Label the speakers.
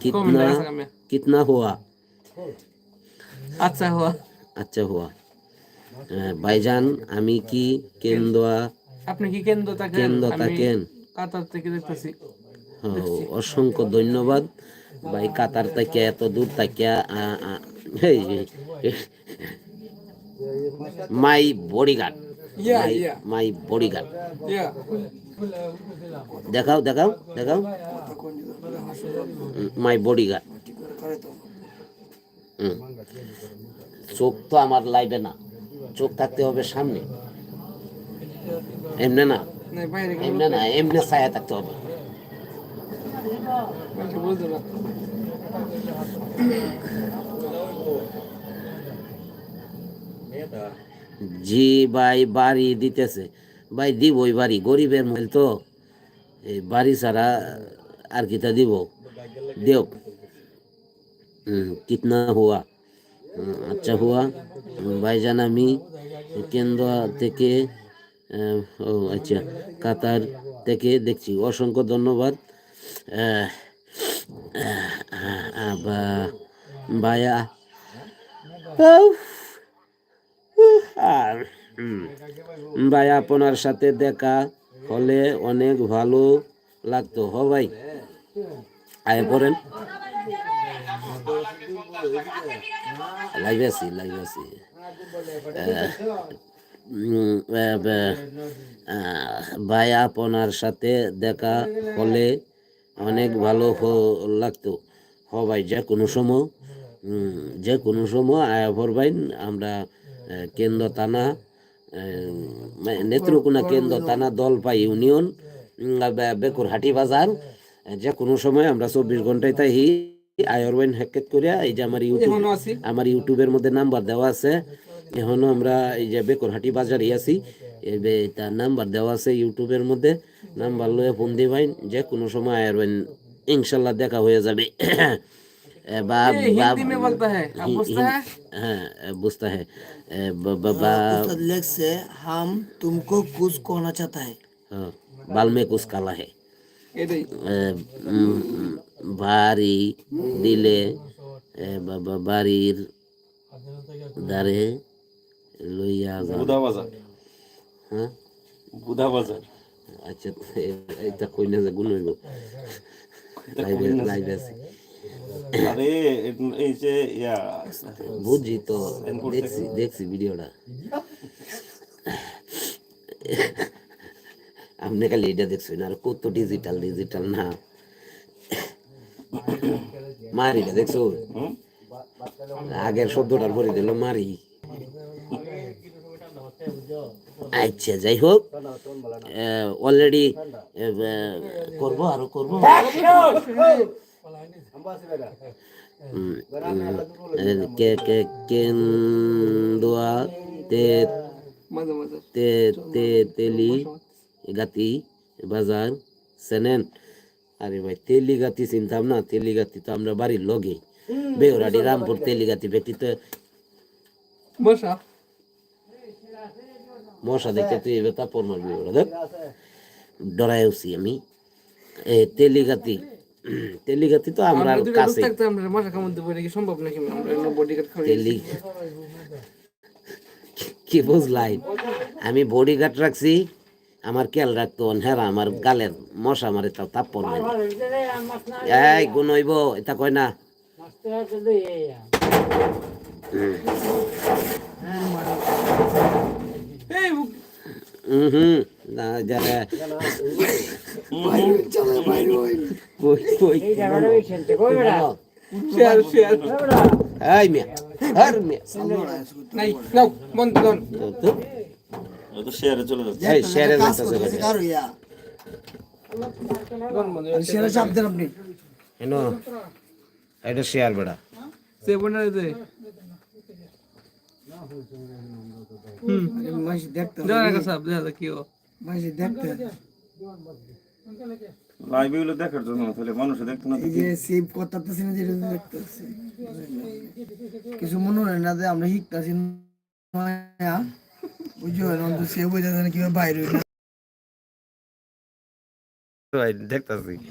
Speaker 1: कितना कितना हुआ
Speaker 2: আচ্ছা হওয়া
Speaker 1: আচ্ছা হুয়া আহ, ভাইজান আমি কি কেন্দোয়া
Speaker 2: আপনি কি কেন্দ্র থাকেন
Speaker 1: কেন্দ্র
Speaker 2: আমি
Speaker 1: থাকেন
Speaker 2: কাতার থেকে দেখতেছি
Speaker 1: ও, অসংখ্য ধন্যবাদ ভাই কাতার থেকে এত দূর থেকে মাই বডিগার্ড
Speaker 2: ইয়া ইয়া
Speaker 1: মাই বডিগার্ড
Speaker 2: ইয়া
Speaker 1: দেখাও দেখাও দেখাও। মাই বডিগার্ড চোখ তো আমার লাইবে না। চোখ থাকতে হবে সামনে। এমনে না। এমনে না, এমনে ছায়া থাকতে হবে। জি ভাই, বাড়ি দিতেছে। ভাই দিব ওই বাড়ি, গরিবের মোবাইল তো, এই বাড়ি ছাড়া আর কিতা দিব? দেও। কিতনা হুয়া? আচ্ছা হুয়া, ভাইজান আমি কেন্দ্র থেকে ও আচ্ছা কাতার থেকে দেখছি। অসংখ্য ধন্যবাদ। ভাইয়া আর ভাই, আপনার সাথে দেখা হলে অনেক ভালো লাগতো, হ ভাই। আয় পড়েন। লাইভে আছি ভাই, আপনার সাথে দেখা হলে অনেক ভালো লাগতো। হ ভাই, যে কোনো সময় যে কোনো সময় আয়া ভরবাইন আমরা কেন্দ্র মানে নেত্রকোনা কেন্দ্র থানা দলপাই ইউনিয়ন বেকুরহাটি বাজার। যে কোনো সময় আমরা চব্বিশ ঘন্টায় তাই আয়রবাইন হ্যাকেট করিয়া এই যে আমার ইউটিউব আমার ইউটিউবের মধ্যে নাম্বার দেওয়া আছে। এখনও আমরা এই যে বেকরহাটি বাজারে আছি। তার নাম্বার দেওয়া আছে ইউটিউবের মধ্যে। নাম্বার লয়ে ফোন দিবেন যে কোনো সময় আয়রবেন ইনশাল্লাহ দেখা হয়ে যাবে। এ, বা
Speaker 2: ए,
Speaker 1: বা-
Speaker 2: हिंदी में बोलता है आप बुझता है
Speaker 1: হ্যাঁ বুঝতে হ্যাঁ বা
Speaker 3: उस्ताद लेख से हम तुमको कुछ कहना चाहता है
Speaker 1: হ্যাঁ, বাল মে কুছ কালা হ্যাঁ
Speaker 2: এটাই
Speaker 1: এ, উম, বাড়ি দিলে এ, বা- বা- বাড়ির দ্বারে লইয়া যান
Speaker 4: বুধা বাজার
Speaker 1: হ্যাঁ
Speaker 4: বুধা বাজার
Speaker 1: আচ্ছা এ- এটা কই না যে গুণ হইব লাইভে লাইভে আছে
Speaker 4: আরে এই যে ইয়া
Speaker 1: বুঝছি তো দেখছি দেখছি ভিডিওটা। আপনি খালি এটা দেখছেন আর কত ডিজিটাল ডিজিটাল না। মারিটা দেখছ? আগের শব্দটার পরে দিল মারি। আচ্ছা যাই হোক অলরেডি করব আরও করব। কেন্দুয়া তে তে তে তেলি গাতি বাজার সেনেন আরে ভাই তেলি গাতি চিনতাম না তেলি গাতি তো আমরা বাড়ির লগে বেহরাডি রামপুর তেলি গাতি ব্যক্তি তো
Speaker 2: বসা
Speaker 1: মশা দেখে তুই এবার তাপর মারবি ওরা দেখ ডরাই আমি এ তেলিগাতি তেলিগাতি তো আমরা কাছে
Speaker 2: থাকতে আমরা মশা কামড় দেবো এটা কি সম্ভব নাকি আমরা বডিগার্ড খাওয়াই
Speaker 1: তেলি কি বুঝলাই আমি বডি গার্ড রাখছি আমার খেয়াল রাখতো হ্যাঁ আমার গালের মশা মারে তাও তাপর মারি এই গুণ হইব এটা কয় না
Speaker 2: এই
Speaker 1: হুম হুম না যারা কই কই
Speaker 2: শেয়ার শেয়ার
Speaker 1: এই মিয়া আর মিয়া।
Speaker 2: নাই নাও বন্ধ করুন
Speaker 1: তো তো।
Speaker 4: ও তো শেয়ারে চলে যাচ্ছে।
Speaker 1: এই শেয়ারে
Speaker 3: কাজ
Speaker 1: যাইতাছে
Speaker 3: করতেছে
Speaker 1: কথা।
Speaker 3: কারও
Speaker 2: কোন বন্ধ
Speaker 3: সেটা চাপ দেন আপনি।
Speaker 1: কেন এটা শেয়ার বেড়া।
Speaker 2: সে বনে রে হুম।
Speaker 3: মাসি দেখতে
Speaker 2: জানা কা সাহেব কি ও।
Speaker 3: মাসি দেখতে।
Speaker 4: লাইভ এগুলো দেখার জন্য তাহলে মানুষ দেখতো না
Speaker 3: যে সেভ করতেছি না যেটা দেখতেছি। কিছু মনে হয় না যে আমরা শিখতেছি বুঝছ? অন্ত সেভ হয়ে যাচ্ছে না কীভাবে বাইরে হইল
Speaker 1: দেখতাছি।
Speaker 3: না